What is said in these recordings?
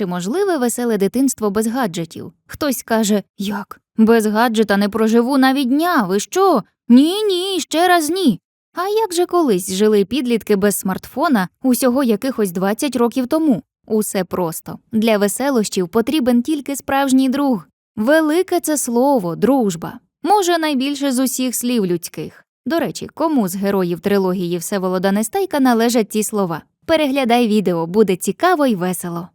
Чи можливе веселе дитинство без гаджетів? Хтось каже, як? Без гаджета не проживу навіть дня. Ви що? Ні, ні, ще раз ні. А як же колись жили підлітки без смартфона усього якихось 20 років тому? Усе просто. Для веселощів потрібен тільки справжній друг. Велике це слово, дружба. Може, найбільше з усіх слів людських. До речі, кому з героїв трилогії Всеволода Нестайка належать ці слова? Переглядай відео, буде цікаво і весело.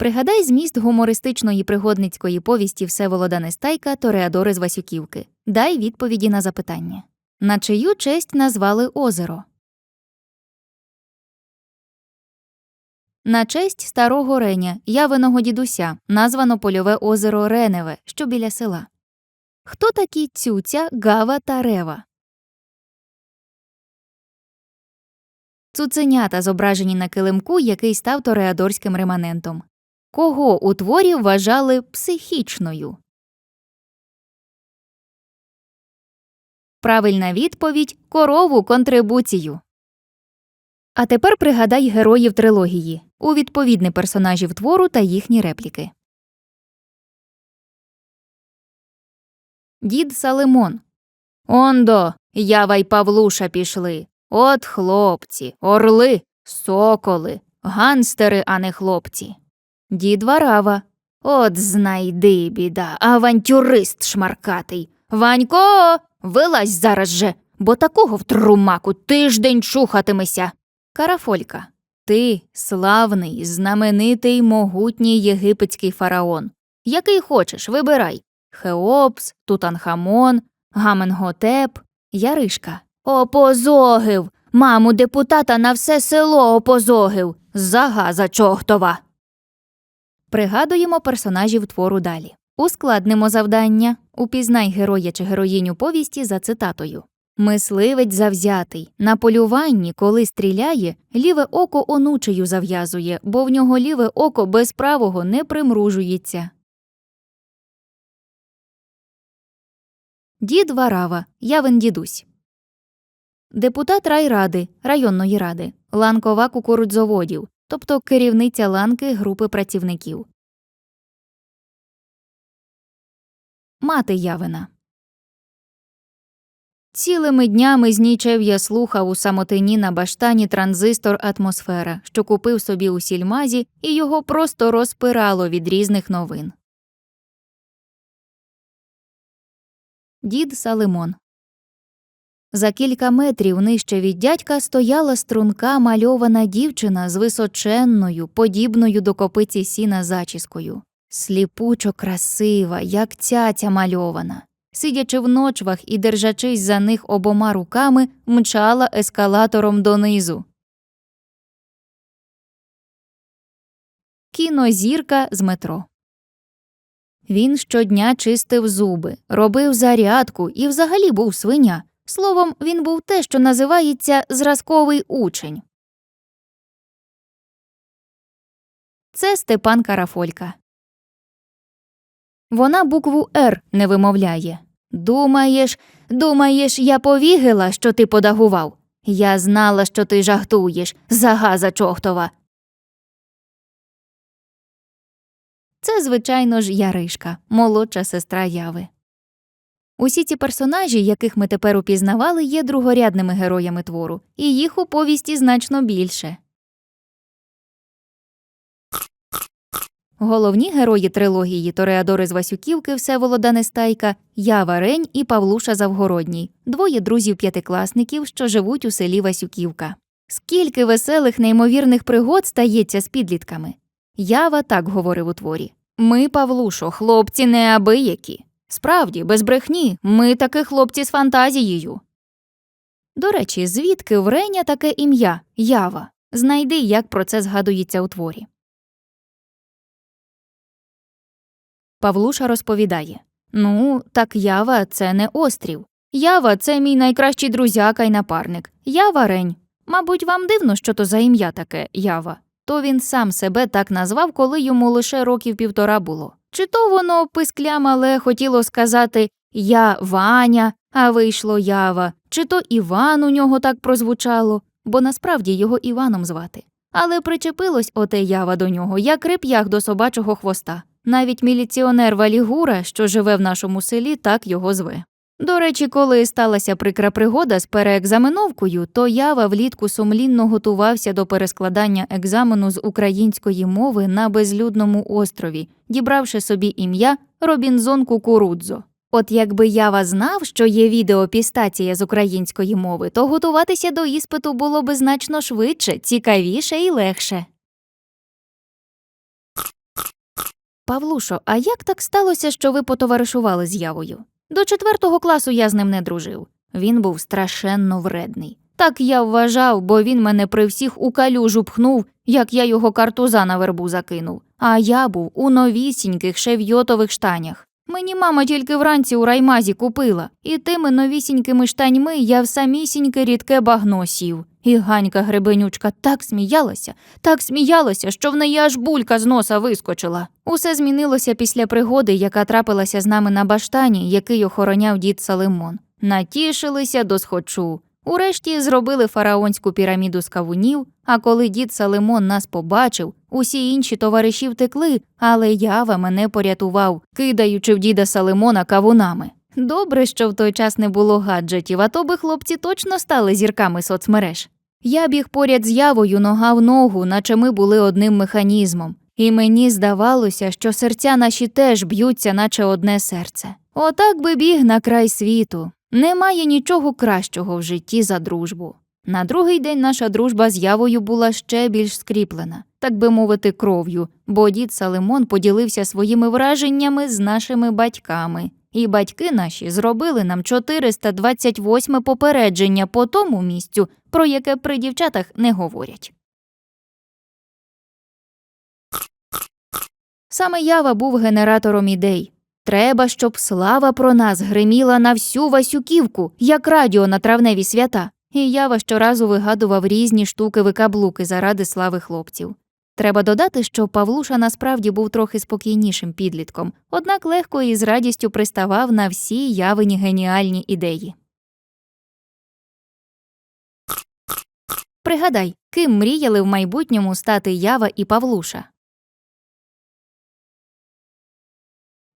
Пригадай зміст гумористичної пригодницької повісті Всеволода Нестайка Тореадори з Васюківки. Дай відповіді на запитання. На чию честь назвали озеро? На честь старого Реня, явиного дідуся, названо польове озеро Реневе, що біля села. Хто такі цюця, гава та рева? Цуценята зображені на килимку, який став тореадорським реманентом. Кого у творі вважали психічною? Правильна відповідь корову контрибуцію. А тепер пригадай героїв трилогії у відповідні персонажів твору та їхні репліки. Дід Салимон. Ондо, Ява й Павлуша пішли. От хлопці, орли, соколи, ганстери, а не хлопці. Дід Варава. От знайди, біда, авантюрист шмаркатий. Ванько, вилазь зараз же, бо такого в трумаку тиждень чухатимеся. Карафолька. Ти славний, знаменитий, могутній єгипетський фараон. Який хочеш, вибирай. Хеопс, Тутанхамон, Гаменготеп, Яришка. Опозогив. Маму депутата на все село опозогив. Загаза чохтова. Пригадуємо персонажів твору далі. Ускладнимо завдання. Упізнай героя чи героїню повісті за цитатою. Мисливець завзятий. На полюванні, коли стріляє, ліве око онучею зав'язує, бо в нього ліве око без правого не примружується. Дід Варава, явен дідусь. Депутат райради, районної ради, ланкова кукурудзоводів, тобто керівниця ланки групи працівників. Мати Явина. Цілими днями знічев я слухав у самотині на баштані транзистор атмосфера, що купив собі у сільмазі, і його просто розпирало від різних новин. Дід Салимон. За кілька метрів нижче від дядька стояла струнка мальована дівчина з височенною, подібною до копиці сіна зачіскою. Сліпучо красива, як цяця мальована. Сидячи в ночвах і держачись за них обома руками, мчала ескалатором донизу. Кінозірка з метро. Він щодня чистив зуби, робив зарядку і взагалі був свиня. Словом, він був те, що називається зразковий учень. Це Степан Карафолька. Вона букву Р не вимовляє. Думаєш, думаєш, я повігила, що ти подагував? Я знала, що ти жахтуєш, загаза чохтова. Це, звичайно ж, Яришка, молодша сестра Яви. Усі ці персонажі, яких ми тепер упізнавали, є другорядними героями твору, і їх у повісті значно більше. Головні герої трилогії Тореадори з Васюківки Всеволода Нестайка, Ява Рень і Павлуша Завгородній, двоє друзів-п'ятикласників, що живуть у селі Васюківка. Скільки веселих, неймовірних пригод стається з підлітками. Ява так говорив у творі Ми, Павлушо, хлопці неабиякі. Справді, без брехні, ми таки хлопці з фантазією. До речі, звідки в Реня таке ім'я Ява? Знайди, як про це згадується у творі. Павлуша розповідає Ну, так Ява це не острів. Ява це мій найкращий друзяка й напарник. Ява Рень. Мабуть, вам дивно, що то за ім'я таке Ява. То він сам себе так назвав, коли йому лише років півтора було. Чи то воно пискля мале хотіло сказати Я Ваня, а вийшло Ява, чи то Іван у нього так прозвучало, бо насправді його Іваном звати. Але причепилось оте ява до нього, як реп'ях до собачого хвоста. Навіть міліціонер Валігура, що живе в нашому селі, так його зве. До речі, коли сталася прикра пригода з переекзаменовкою, то ява влітку сумлінно готувався до перескладання екзамену з української мови на безлюдному острові, дібравши собі ім'я Робінзон Кукурудзо. От якби Ява знав, що є відеопістація з української мови, то готуватися до іспиту було би значно швидше, цікавіше і легше. Павлушо, а як так сталося, що ви потоваришували з Явою? До четвертого класу я з ним не дружив. Він був страшенно вредний. Так я вважав, бо він мене при всіх у калюжу пхнув, як я його картуза на вербу закинув. А я був у новісіньких шевйотових штанях. Мені мама тільки вранці у раймазі купила, і тими новісінькими штаньми я в самісіньке рідке багно сів. І Ганька гребенючка так сміялася, так сміялася, що в неї аж булька з носа вискочила. Усе змінилося після пригоди, яка трапилася з нами на баштані, який охороняв дід Салимон. Натішилися до схочу. Урешті зробили фараонську піраміду з кавунів, а коли дід Салимон нас побачив, усі інші товариші втекли, але ява мене порятував, кидаючи в діда Салимона кавунами. Добре, що в той час не було гаджетів, а то би хлопці точно стали зірками соцмереж. Я біг поряд з явою нога в ногу, наче ми були одним механізмом, і мені здавалося, що серця наші теж б'ються, наче одне серце. Отак би біг на край світу. Немає нічого кращого в житті за дружбу. На другий день наша дружба з явою була ще більш скріплена, так би мовити, кров'ю, бо дід Салимон поділився своїми враженнями з нашими батьками, і батьки наші зробили нам 428 попередження по тому місцю, про яке при дівчатах не говорять. Саме Ява був генератором ідей. Треба, щоб слава про нас гриміла на всю Васюківку, як радіо на травневі свята. І Ява щоразу вигадував різні штуки-викаблуки заради слави хлопців. Треба додати, що Павлуша насправді був трохи спокійнішим підлітком, однак легко і з радістю приставав на всі явині геніальні ідеї. Пригадай, ким мріяли в майбутньому стати Ява і Павлуша.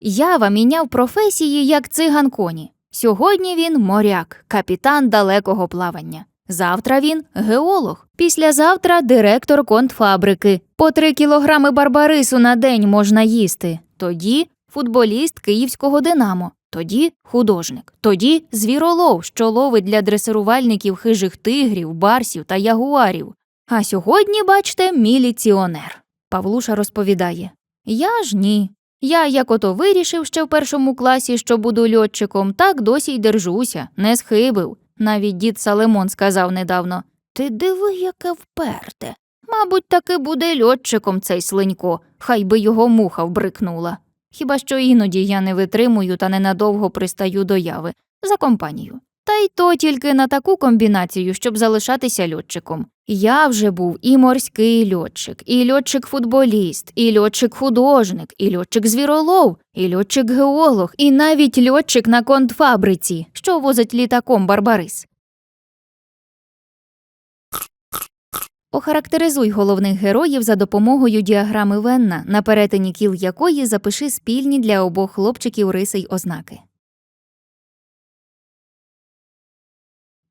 Ява міняв професії як циган коні. Сьогодні він моряк, капітан далекого плавання. Завтра він геолог. Післязавтра директор контфабрики. По три кілограми барбарису на день можна їсти. Тоді футболіст київського Динамо. Тоді художник. Тоді звіролов, що ловить для дресирувальників хижих тигрів, барсів та ягуарів. А сьогодні, бачте, міліціонер. Павлуша розповідає Я ж ні. Я як ото вирішив ще в першому класі, що буду льотчиком, так досі й держуся, не схибив. Навіть дід Салемон сказав недавно Ти диви, яке вперте. Мабуть, таки буде льотчиком цей слинько, хай би його муха вбрикнула. Хіба що іноді я не витримую та ненадовго пристаю до яви за компанію. Та й то тільки на таку комбінацію, щоб залишатися льотчиком. Я вже був і морський льотчик, і льотчик-футболіст, і льотчик-художник, і льотчик-звіролов, і льотчик-геолог, і навіть льотчик на контфабриці, що возить літаком Барбарис. Охарактеризуй головних героїв за допомогою діаграми Венна, на перетині кіл якої запиши спільні для обох хлопчиків риси й ознаки.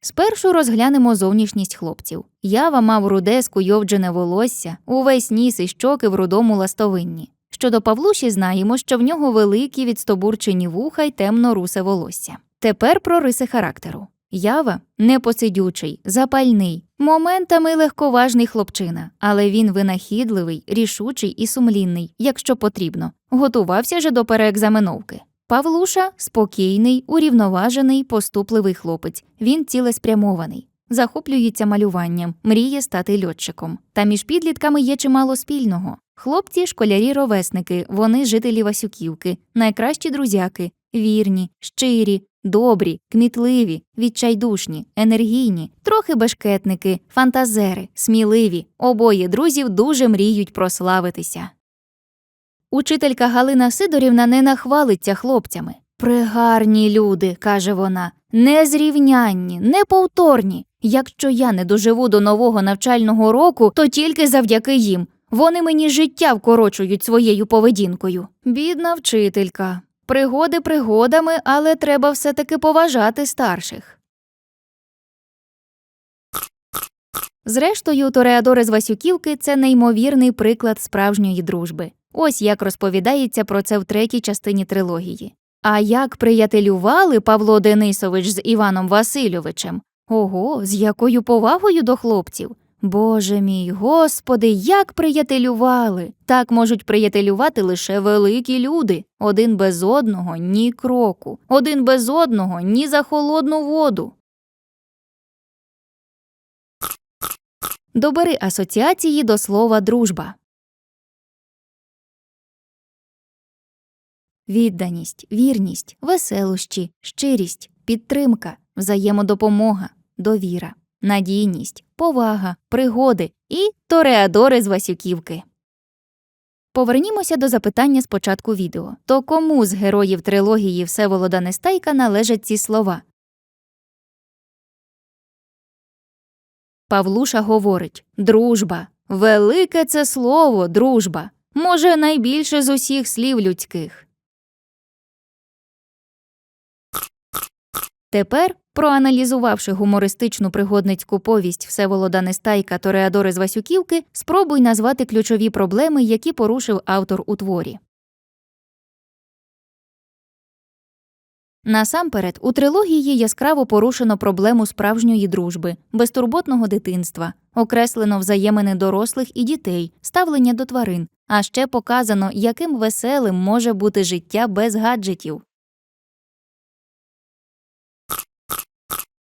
Спершу розглянемо зовнішність хлопців. Ява мав руде скуйовджене волосся, увесь ніс і щоки в рудому ластовинні. Щодо Павлуші знаємо, що в нього великі відстобурчені вуха й темно-русе волосся. Тепер про риси характеру. Ява непосидючий, запальний, моментами легковажний хлопчина, але він винахідливий, рішучий і сумлінний, якщо потрібно. Готувався же до переекзаменовки. Павлуша спокійний, урівноважений, поступливий хлопець. Він цілеспрямований, захоплюється малюванням, мріє стати льотчиком. Та між підлітками є чимало спільного. Хлопці школярі-ровесники, вони жителі Васюківки, найкращі друзяки, вірні, щирі, добрі, кмітливі, відчайдушні, енергійні, трохи бешкетники, фантазери, сміливі. Обоє друзів дуже мріють прославитися. Учителька Галина Сидорівна не нахвалиться хлопцями. Пригарні люди, каже вона, незрівнянні, неповторні. Якщо я не доживу до нового навчального року, то тільки завдяки їм. Вони мені життя вкорочують своєю поведінкою. Бідна вчителька. Пригоди пригодами, але треба все таки поважати старших. Зрештою, Тореадори з Васюківки це неймовірний приклад справжньої дружби. Ось як розповідається про це в третій частині трилогії. А як приятелювали Павло Денисович з Іваном Васильовичем? Ого, з якою повагою до хлопців. Боже мій, господи, як приятелювали. Так можуть приятелювати лише великі люди. Один без одного ні кроку, один без одного ні за холодну воду. Добери асоціації до слова дружба. Відданість, вірність, веселощі, щирість, підтримка, взаємодопомога, довіра, надійність, повага, пригоди і тореадори з Васюківки. Повернімося до запитання з початку відео. То кому з героїв трилогії Всеволода Нестайка належать ці слова? Павлуша говорить Дружба. Велике це слово, дружба. Може, найбільше з усіх слів людських. Тепер, проаналізувавши гумористичну пригодницьку повість Всеволода Нестайка Тореадори з Васюківки, спробуй назвати ключові проблеми, які порушив автор у творі. Насамперед, у трилогії яскраво порушено проблему справжньої дружби, безтурботного дитинства, окреслено взаємини дорослих і дітей, ставлення до тварин, а ще показано, яким веселим може бути життя без гаджетів.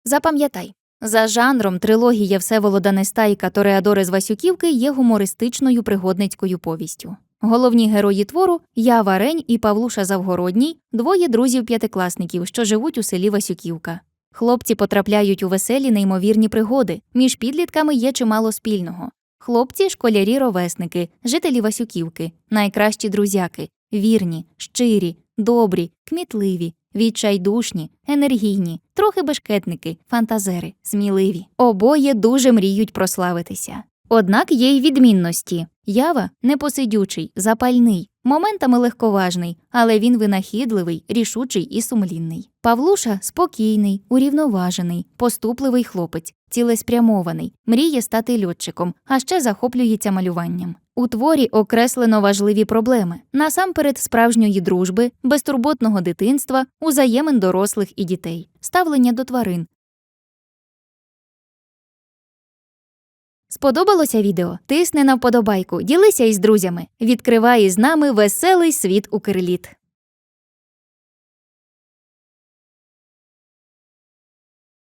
Запам'ятай, за жанром трилогія Всеволода Нестайка Тореадори з Васюківки є гумористичною пригодницькою повістю. Головні герої твору Я Варень і Павлуша Завгородній двоє друзів-п'ятикласників, що живуть у селі Васюківка. Хлопці потрапляють у веселі неймовірні пригоди. Між підлітками є чимало спільного. Хлопці школярі ровесники, жителі Васюківки, найкращі друзяки, вірні, щирі, добрі, кмітливі, відчайдушні, енергійні, трохи бешкетники, фантазери, сміливі. Обоє дуже мріють прославитися. Однак є й відмінності. Ява непосидючий, запальний, моментами легковажний, але він винахідливий, рішучий і сумлінний. Павлуша спокійний, урівноважений, поступливий хлопець, цілеспрямований, мріє стати льотчиком, а ще захоплюється малюванням. У творі окреслено важливі проблеми насамперед справжньої дружби, безтурботного дитинства, узаємин дорослих і дітей, ставлення до тварин. Сподобалося відео? Тисни на вподобайку, ділися із друзями, відкривай із нами веселий світ Укрліт.